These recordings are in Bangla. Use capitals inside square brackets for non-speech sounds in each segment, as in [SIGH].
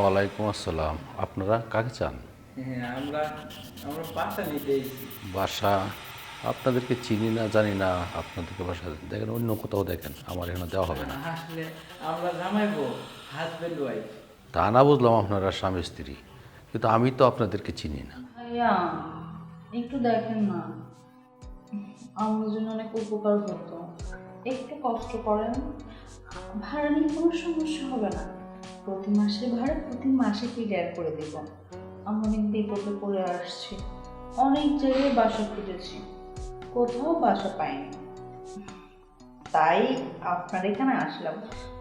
আসসালামু আলাইকুম ওয়ালাইকুম আসসালাম। আপনারা কাকে চান? হ্যাঁ আমরা আমরা বাসা নিতে বাসা? আপনাদেরকে চিনি না জানি না আপনাদেরকে বাসা দেখেন অন্য কোথাও দেখেন আমার এখানে দেওয়া হবে না। আসলে আমরা জামাইবো হাজবেন্ড ওয়াইফ তা না বুঝলাম আপনারা স্বামী স্ত্রী কিন্তু আমি তো আপনাদেরকে চিনি না। ভাইয়া একটু দেখেন না। আমার জন্য অনেক উপকার হতো একটু কষ্ট করেন ভাড়া নিয়ে কোনো সমস্যা হবে না। প্রতি মাসে ভাড়া, প্রতি মাসে ক্লিয়ার করে দেব। আমি অনেক বিপদে পড়ে আসছি। অনেক জায়গায় বাসা খুঁজেছি। কোথাও বাসা পাইনি। তাই আপনার এখানে আসলাম।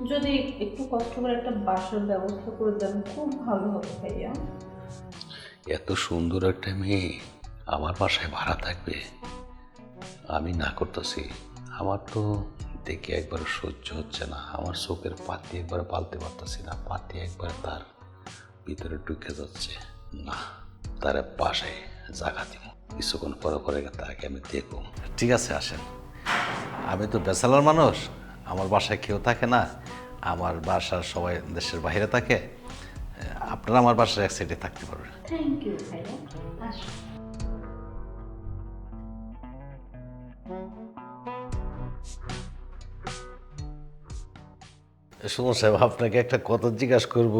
যদি একটু কষ্ট করে একটা বাসার ব্যবস্থা করে দেন, খুব ভালো হবে ভাইয়া। এত সুন্দর একটা মেয়ে আমার বাসায় ভাড়া থাকবে? আমি না করতেছি। আমার তো দেখে একবার সহ্য হচ্ছে না। আমার চোখের পাতি একবার পালতে পারতেছি না, পাতি একবার তার ভিতরে ঢুকে যাচ্ছে। না, তার বাসায় জাগা দিব। কিছুক্ষণ পরে পরে তাকে আমি দেখব। ঠিক আছে, আসেন। আমি তো বেসালার মানুষ, আমার বাসায় কেউ থাকে না, আমার বাসার সবাই দেশের বাইরে থাকে। আপনারা আমার বাসায় এক সাইডে থাকতে পারবেন। থ্যাংক ইউ সুমন সাহেব আপনাকে একটা কথা জিজ্ঞাসা করব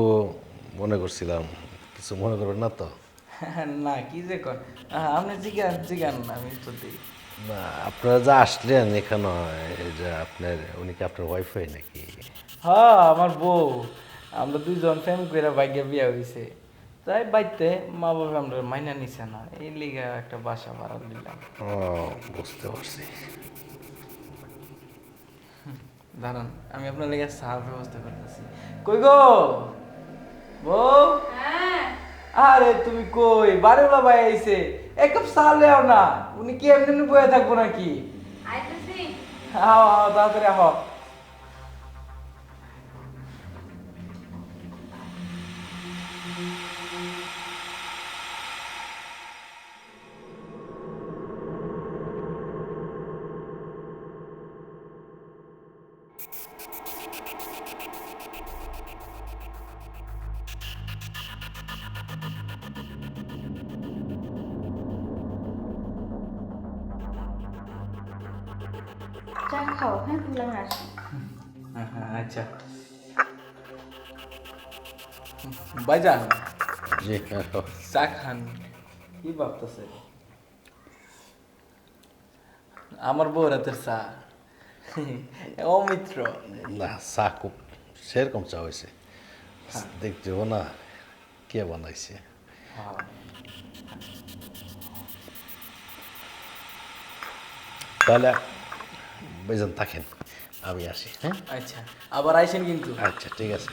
মনে করছিলাম। কিছু মনে করবেন না তো? [LAUGHS] না কি যে কর আপনি জিগান জিগান আমি তো দিই। না আপনারা যা আসলেন এখানে যে আপনার উনি কি আপনার ওয়াইফাই নাকি? হ্যাঁ আমার বউ। আমরা দুইজন ফ্যাম করে বাইকে বিয়া হয়েছে তাই বাইতে মা বাবা আমরা মাইনা নিছে না। এই লিগে একটা বাসা ভাড়া দিলাম। ও বুঝতে পারছি। দাঁড়ান আমি আপনার লেগে সার ব্যবস্থা করতেছি। কই গো? বউ? আরে তুমি কই? বারেওলা ভাই আইছে এক কাপ চা লেও না। উনি কি এমনি এমনি বয়ে থাকব নাকি? আও আও তাড়াতাড়ি আহ। চা খাও হ্যাঁ আসি আচ্ছা। ভাইজান জি হ্যাঁ, চা খান। কি ভাবতেছে? আমার বউ রাতের চা। অমিত্র। না চা খুব সেরকম চা হয়েছে। দেখতে হব না কে বানাইছে। তাহলে বেজন থাকেন আমি আসি হ্যাঁ? আচ্ছা আবার আইসেন কিন্তু। আচ্ছা ঠিক আছে।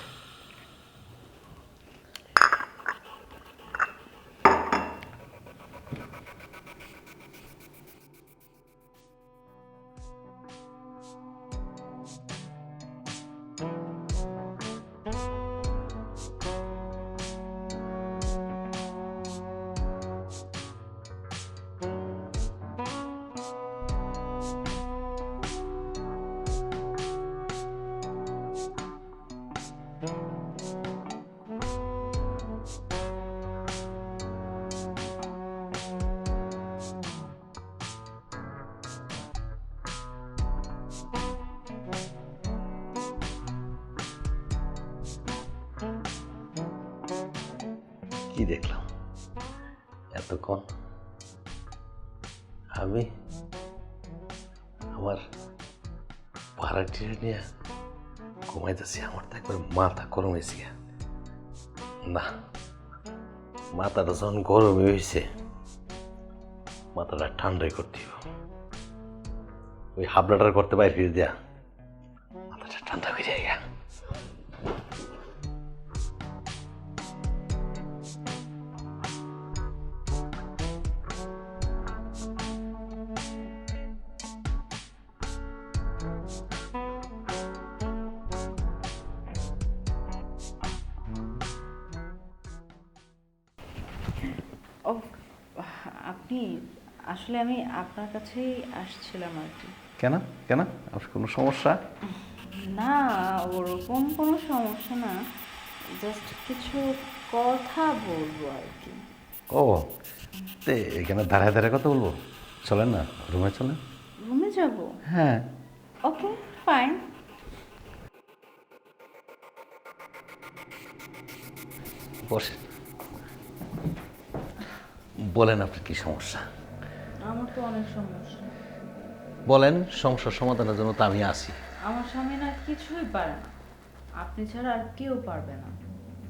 কি দেখলাম? এতক্ষণ আমি আমার ভাড়াটিয়া নিয়ে ঘুমাইতেছি, আমার তো একবার মাথা গরম হয়েছে না, মাথাটা যখন গরম হয়েছে মাথাটা ঠান্ডাই করতে ওই হাবলাটার করতে বাইরে ফিরে দেয়া মাথাটা ঠান্ডা হয়ে ও আপনি আসলে আমি আপনার কাছেই আসছিলাম আর কি। কেন? কেন? আপনার কোনো সমস্যা? না ওরকম কোনো সমস্যা না। জাস্ট কিছু কথা বলব আর কি। ও তে এখানে দাঁড়ায় দাঁড়ায় কথা বলব? চলেন না রুমে চলেন। রুমে যাব? হ্যাঁ। Okay fine. বসে বলেন আপনার কি সমস্যা? আমার তো অনেক সমস্যা। বলেন সমস্যার সমাধানের জন্য তো আমি আছি। আমার স্বামী না কিছুই পারে না। আপনি ছাড়া আর কেউ পারবে না।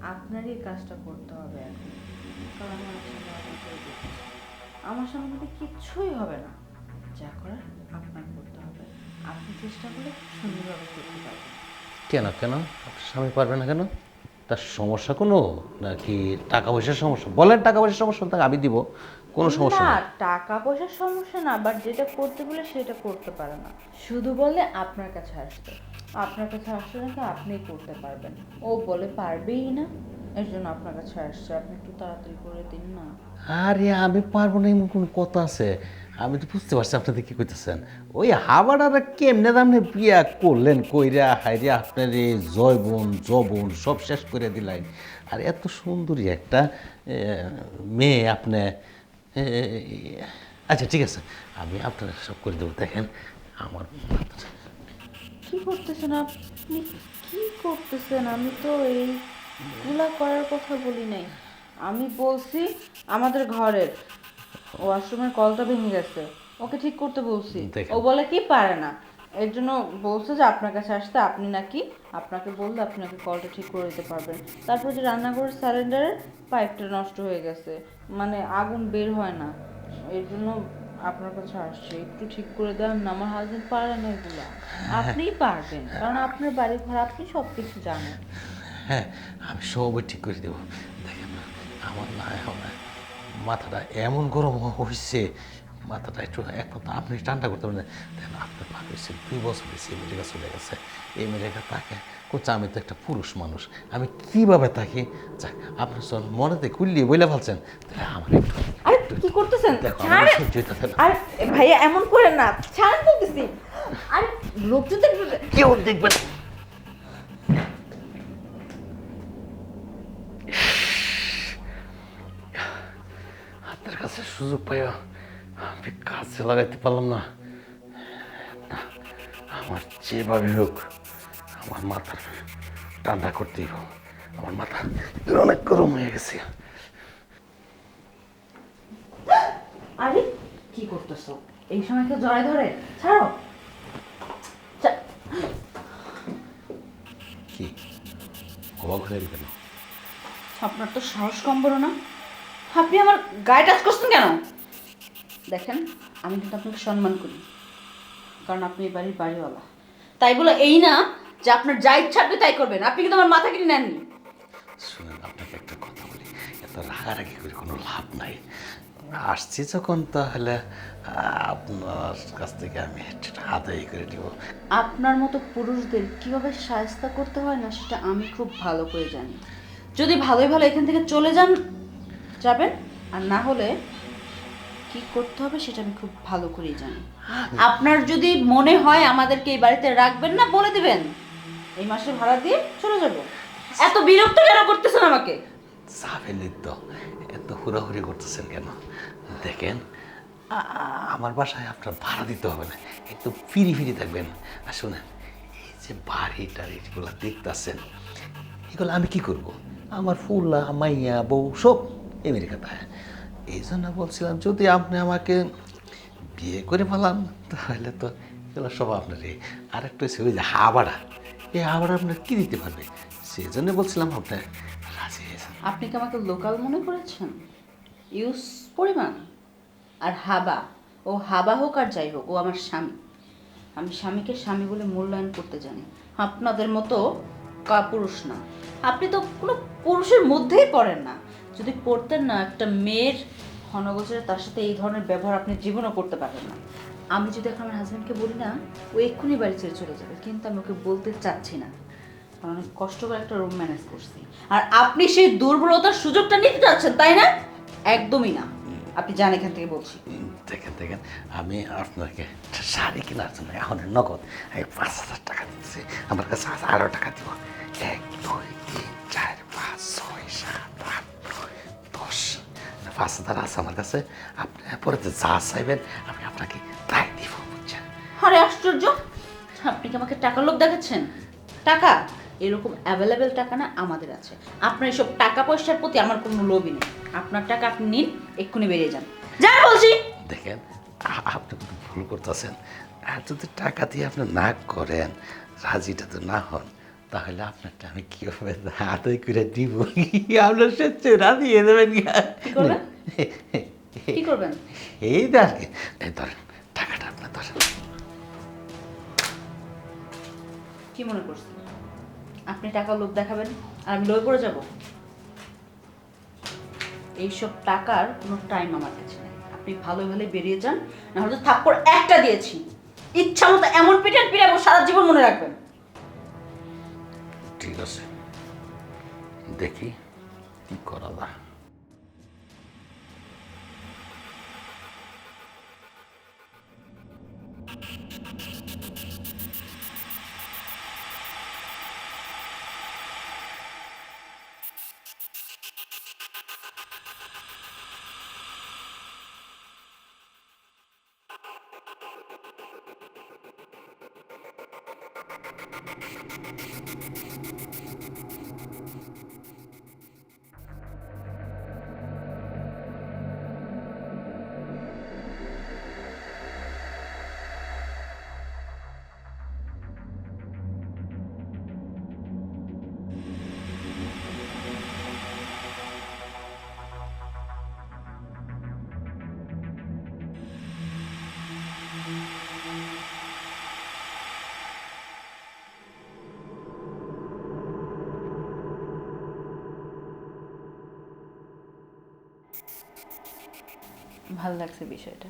আপনারই এই কাজটা করতে হবে এখন। কারণ আমার স্বামী অনেক করে দিয়েছে। আমার স্বামী কিন্তু কিচ্ছুই হবে না। যা করার আপনার করতে হবে। আপনি চেষ্টা করলে সুন্দরভাবে করতে পারবেন। কেন কেন? আপনার স্বামী পারবে না কেন? তার সমস্যা কোনো? নাকি টাকা পয়সার সমস্যা? বলেন টাকা পয়সার সমস্যা তাকে আমি দিব কোনো সমস্যা না টাকা পয়সার সমস্যা না বাট যেটা করতে বলে সেটা করতে পারে না। শুধু বলে আপনার কাছে আসতে আপনার কাছে আসলে নাকি আপনিই করতে পারবেন। ও বলে পারবেই না এর জন্য আপনার কাছে আসছে। আপনি একটু তাড়াতাড়ি করে দিন না। আরে আমি পারব না এমন কোনো কথা আছে। আমি তো বুঝতে পারছি আপনাদের কি করতেছেন ওই হাবাডারা কেমনে দামনে বিয়া করলেন, কইরা হাইরে আপনার এই জয়বন জবন সব শেষ করে দিলেন। আর এত সুন্দরী একটা মেয়ে আপনি আচ্ছা ঠিক আছে, আমি আপনার সব করে দেবো, দেখেন, আমার কি করতেছেন আপনি কি করতেছেন? আমি তো এইগুলা করার কথা বলি নাই। আমি বলছি আমাদের ঘরের ওয়াশরুমের কলটা ভেঙে গেছে। ওকে ঠিক করতে বলছি। ও বলে কি পারে না। এর জন্য বলছে যে আপনার কাছে আসতে আপনি নাকি আপনাকে বললে আপনি নাকি কলটা ঠিক করে দিতে পারবেন। তারপর যে রান্নাঘরের সিলিন্ডারের পাইপটা নষ্ট হয়ে গেছে। মানে আগুন বের হয় না। এর জন্য আপনার কাছে আসছে। একটু ঠিক করে দেন না আমার হাজবেন্ড পারে না এগুলো। আপনিই পারবেন কারণ আপনার বাড়ি ঘর আপনি সব কিছু জানেন। হ্যাঁ আমি সবই ঠিক করে দেবো। দেখেন না আমার না এখন মাথাটা এমন গরম হয়েছে মাথাটা একটু এক একমাত্র আপনি ঠান্ডা করতে পারেন। দেখেন আপনার ভালো হয়েছে দুই বছর হয়েছে আমেরিকা চলে গেছে। এই আমেরিকা তাকে কোচা আমি তো একটা পুরুষ মানুষ আমি কীভাবে তাকে যাক আপনার সব মনেতে কুল্লি বইলে ফেলছেন। তাহলে আমার একটু আরে কি করতেছেন? আরে ভাইয়া এমন করেন না। ছাড়েন বলতেছি। আরে লোকজন কেউ দেখবে কাছে সুযোগ পাইয়া আমি কাজে লাগাইতে পারলাম না। আমার যেভাবে হোক আমার মাথার ঠান্ডা করতেই হোক আমার মাথা অনেক গরম হয়ে গেছে। আরে কি করতেছো? এই সময় কেউ জড়ায় ধরে? ছাড়ো। কি? অবাক হয়ে গেল। কেন আপনার তো সাহস কম বড় না। আপনি আমার গায়ে টাচ করছেন কেন? দেখেন আমি কিন্তু আপনাকে সম্মান করি কারণ আপনি এই বাড়ির বাড়িওয়ালা। তাই বলে এই না যে আপনার যা ইচ্ছা আপনি তাই করবেন আপনি কিন্তু আমার মাথা কিনে নেননি। শুনেন আপনাকে একটা কথা বলি এত রাগারাগি করে কোনো লাভ নাই। আসছি যখন তাহলে আপনার কাছ থেকে আমি আদায় করে দিব আপনার মতো পুরুষদের কীভাবে সাহায্য করতে হয় না সেটা আমি খুব ভালো করে জানি। যদি ভালোই ভালো এখান থেকে চলে যান যাবেন আর না হলে কি করতে হবে সেটা আমি খুব ভালো করেই জানি। আপনার যদি মনে হয় আমাদেরকে এই বাড়িতে রাখবেন না বলে দিবেন। এই মাসে ভাড়া দিয়ে চলে যাব। এত বিরক্ত কেন করতেছেন আমাকে? চাপেনি তো এত হুড়াহুড়ি করতেছেন কেন? দেখেন আমার বাসায় আপনার ভাড়া দিতে হবে না একটু ফিরি ফিরি থাকবেন। আর শুনেন এই যে বাড়ি টাড়িগুলো দেখতেছেন এগুলো আমি কি করব? আমার ফুলা মাইয়া বউ সব আমেরিকাতে এই জন্য বলছিলাম, যদি আপনি আমাকে বিয়ে করে ফেলান, তাহলে তো এগুলো সব আর একটা হচ্ছে ওই যে হাবাড়া এই হাবাড়া আপনার কী দিতে পারবে? সেই জন্য বলছিলাম, আপনার রাজি হয়েছেন আপনি কি আমাকে লোকাল মনে করেছেন? ইউজ পরিমাণ? আর হাবা? ও হাবা হোক আর যাই হোক, ও আমার স্বামী। আমি স্বামীকে স্বামী বলে মূল্যায়ন করতে জানি। আপনাদের মতো কাপুরুষ না। আপনি তো কোনো পুরুষের মধ্যেই পড়েন না। যদি পড়তেন না, একটা মেয়ের ঘনগোচরে তার সাথে এই ধরনের ব্যবহার আপনি জীবনও করতে পারেন না। আমি যদি এখন আমার হাজব্যান্ডকে বলি না, ও এক্ষুনি বাড়ি ছেড়ে চলে যাবে, কিন্তু আমি ওকে বলতে চাচ্ছি না। কারণ অনেক কষ্ট করে একটা রুম ম্যানেজ করছি। আর আপনি সেই দুর্বলতার সুযোগটা নিতে চাচ্ছেন তাই না? একদমই না। আপনি যান এখান থেকে বলছি। দেখেন দেখেন, আমি আপনাকে শাড়ি কেনার জন্য আমাদের নগদ আমি পাঁচ হাজার টাকা দিচ্ছি। আমার কাছে আরও টাকা দিব। এক, দুই, তিন, চার, পাঁচ হাজার আছে আমার কাছে। আপনি পরে যা চাইবেন আমি আপনাকে তাই দিব বুঝছেন? আরে আশ্চর্য! আপনি কি আমাকে টাকার লোভ দেখাচ্ছেন? টাকা? এরকম অ্যাভেলেবেল টাকা না আমাদের আছে। আপনার এসব টাকা পয়সার প্রতি আমার কোনো লোভই নেই। আপনার টাকা আপনি নিন এক্ষুনি বেরিয়ে যান। যান বলছি! দেখেন আপনি ভুল করতেছেন। আর যদি টাকা দিয়ে আপনি না করেন রাজিটা তো না হন। তাহলে আপনারটা আমি কি হবে? হাতে করে দিব। আপনার সত্যি রাজি হয়ে দেবেন কি? করবেন? এই দেখ এই ধরেন টাকাটা আপনার ধরেন। কি মনে করছেন? আপনি টাকা লোভ দেখাবেন আর আমি লোভে করে যাব? এইসব টাকার কোনো টাইম আমার কাছে নেই। আপনি ভালো ভালো বেরিয়ে যান না হলে থাপ্পড় একটা দিয়েছি। ইচ্ছা মতো এমন পিটান পিটাবো সারা জীবন মনে রাখবেন। ঠিক আছে। দেখি কি করা যায়। ভালো লাগছে বিষয়টা।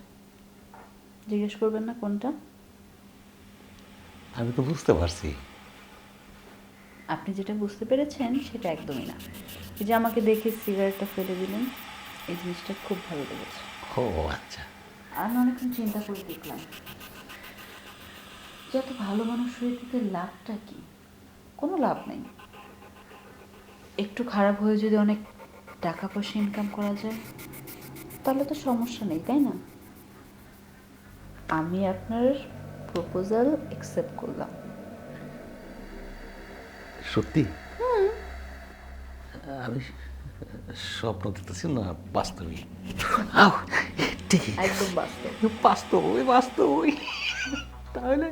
জিজ্ঞেস করবেন না কোনটা? আমি তো বুঝতে পারছি। আপনি যেটা বুঝতে পেরেছেন সেটা একদমই না। এই যে আমাকে দেখে সিগারেটটা ফেলে দিলেন এই জিনিসটা খুব ভালো লেগেছে। ও আচ্ছা। আমি অনেকক্ষণ চিন্তা করে দেখলাম। যে এত ভালো মানুষ হয়ে থেকে লাভটা কি? কোনো লাভ নেই। একটু খারাপ হয়ে যদি অনেক টাকা পয়সা ইনকাম করা যায় তাহলে তো সমস্যা নেই তাই না? আমি আপনার প্রপোজাল অ্যাকসেপ্ট করলাম। সত্যি? আমি স্বপ্ন দেখতেছি না ঠিক একদম বাস্তব। বাস্তব ওই বাস্তব ওই। তাহলে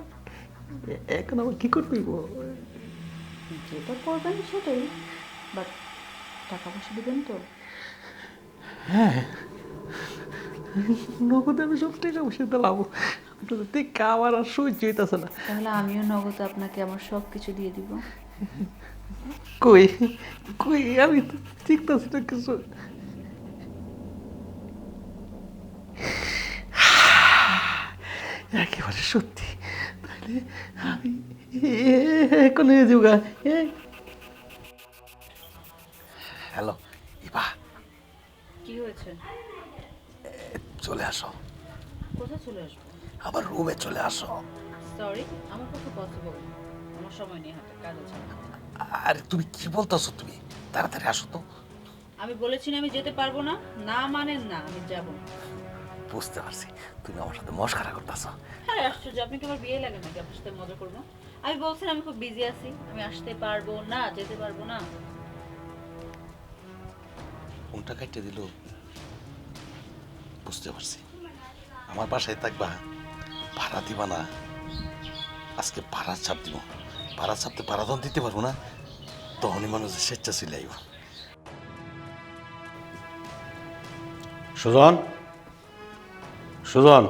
এখন আমার কি করতে যেটা করবেন সেটাই বাট টাকা পয়সা দেবেন তো। নগদে আমি সব টাকা বসে দিলাম আপনাদের দেখে আমার আর সহ্য হইতেছে না। তাহলে আমিও নগদ আপনাকে আমার সব কিছু দিয়ে দিব। কই কই আমি তো ঠিকতাছি না কিছু। একেবারে সত্যি। তাহলে আমি এখন যুগা হ্যালো ইবা। কি হয়েছে? চলে আসো। কোথায় চলে আসব? আমার রুমে চলে আসো। সরি আমার পক্ষে পসিবল আমার সময় নেই হাতে কাজ আছে। আরে তুমি কি বলতেছো তুমি? তাড়াতাড়ি আসো তো। আমি বলেছি না আমি যেতে পারব না। না মানেন না আমি যাব। বুঝতে পারছি। তুমি আমার সাথে মস্কারা করতেছো। হ্যাঁ আশ্চর্য। আপনি কি আমার বিয়ে লাগে নাকি? আপনার সাথে মজা করব? আমি বলছি না, আমি খুব বিজি আছি। আমি আসতে পারব না যেতে পারব না। কোনটা কাটতে দিল। বুঝতে পারছি। আমার বাসায় থাকবা, ভাড়া দিবা না। আজকে ভাড়া ছাপ দিব। ভাড়া ছাপতে ভাড়া দন দিতে পারব না। তখনই মানুষের স্বেচ্ছা চিলাইব সুজন? সুজন?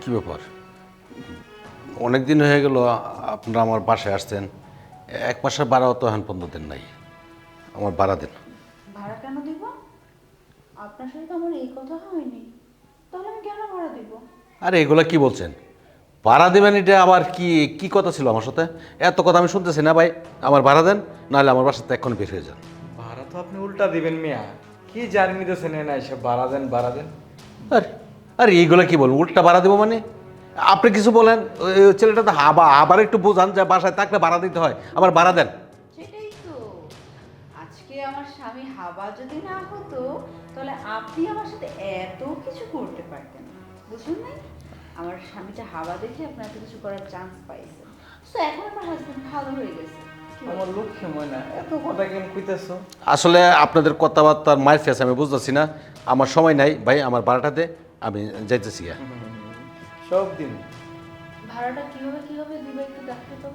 কি ব্যাপার? অনেক দিন হয়ে গেল আপনারা আমার বাসায় আসছেন। এক মাসের ভাড়াও তো এখন পর্যন্ত দেন নাই। আমার ভাড়া দেন। ভাড়া কেন দিব? আপনার সাথে তো আমার এই কথা হয়নি। তাহলে আমি কেন ভাড়া দিব? আরে এগুলা কি বলছেন? ভাড়া দেবেন এটা আবার কি কি কথা ছিল আমার সাথে? এত কথা আমি শুনতেছি না ভাই। আমার ভাড়া দেন নাহলে আমার বাসাতে এখন বের হয়ে যান। ভাড়া তো আপনি উল্টা দিবেন মিয়া। কি জার্নি তো না এসে ভাড়া দেন ভাড়া দেন? আরে আরে এইগুলা কি বলব? উল্টা ভাড়া দেবো মানে? আপনি কিছু বলেন ওই ছেলেটা তো আবার আবার একটু বোঝান যে বাসায় থাকলে ভাড়া দিতে হয়। আমার ভাড়া দেন। সেটাই তো। আজকে আমার স্বামী হাবা যদি না হতো তাহলে আপনি আমার সাথে এত কিছু করতে পারতেন। বুঝুন নাই? আমার স্বামীটা হাওয়া দেখে আপনার এত কিছু করার চান্স পাইছেন তো এখন আমার হাজবেন্ড ভালো হয়ে গেছে। আমার লক্ষ্মী ময়না এত কথা কেন কইতেছো? আসলে আপনাদের কথাবার্তার মায়ের ফেস আমি বুঝতেছি না। আমার সময় নাই ভাই আমার দে আমি যাইতেছি। সব দিন। ভাড়াটা কীভাবে কীভাবে দিবে একটু দেখতে তো।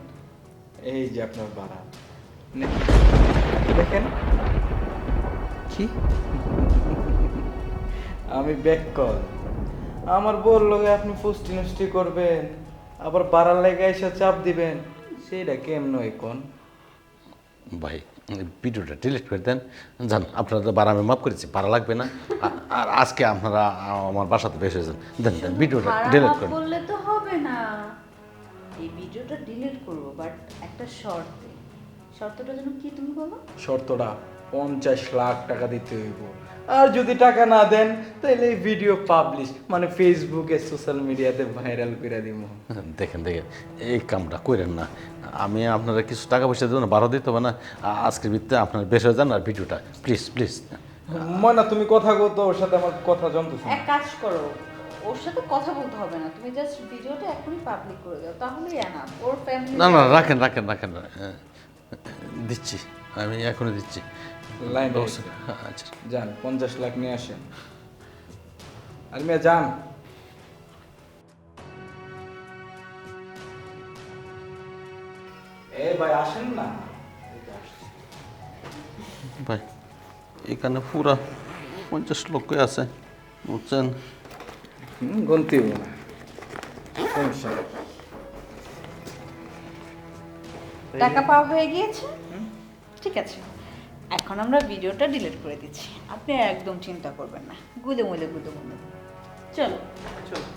এই যে আপনার ভাড়া। নে- দেখেন। কি? আমি ব্যাক কল। আমার বউর লগে আপনি ফুষ্টি নষ্টি করবেন আবার বাড়ার লেগে এসে চাপ দিবেন সেইটা কেমন কোন? ভাই ভিডিওটা ডিলিট করে দেন। যান আপনারা তো বারামে আমি মাফ করেছি ভাড়া লাগবে না। আর আজকে আপনারা আমার বাসাতে বেশ হয়েছেন। দেন দেন ভিডিওটা ভাড়া ডিলিট করে বললে তো হবে না। এই ভিডিওটা ডিলিট করব বাট একটা শর্তে। শর্তটা যেন কি তুমি বলো? শর্তটা পঞ্চাশ লাখ টাকা দিতে হইব। আর যদি টাকা না দেন তাহলে এই ভিডিও পাবলিশ মানে ফেসবুকে সোশ্যাল মিডিয়াতে ভাইরাল করে দিব দেখেন দেখেন এই কামটা করেন না। আমি আপনারা কিছু টাকা পয়সা দেবো না বারো দিতে হবে না। আজকের ভিত্তিতে আপনারা বেশ হয়ে যান আর ভিডিওটা প্লিজ প্লিজ ময়না তুমি কথা কো তো ওর সাথে আমার কথা জমতেছে না। এক কাজ করো ওর সাথে কথা বলতে হবে না। তুমি জাস্ট ভিডিওটা এখনই পাবলিক করে দাও তাহলেই এনাফ ওর ফ্যামিলি না না রাখেন রাখেন রাখেন। হ্যাঁ, দিচ্ছি আমি এখনই দিচ্ছি। লাইন [LAUGHS] আচ্ছা। যান পঞ্চাশ লাখ নিয়ে আসেন। আর মেয়ে যান। এ ভাই আসেন না। ভাই এখানে পুরা পঞ্চাশ লোকই আছে বুঝছেন? গুনতে সমস্যা টাকা পাওয়া হয়ে গিয়েছে? ঠিক আছে। এখন আমরা ভিডিওটা ডিলিট করে দিচ্ছি। আপনি একদম চিন্তা করবেন না। গুদে মুলে গুদে মুলে চলো। চলো।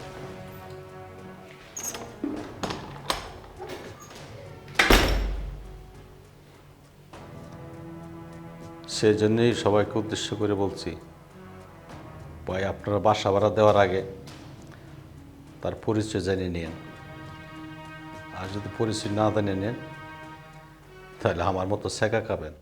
সেই জন্যই সবাইকে উদ্দেশ্য করে বলছি ভাই আপনারা বাসা ভাড়া দেওয়ার আগে তার পরিচয় জানিয়ে নিন আর যদি পরিচয় না জানিয়ে নেন তাহলে আমার মতো শেখা খাবেন।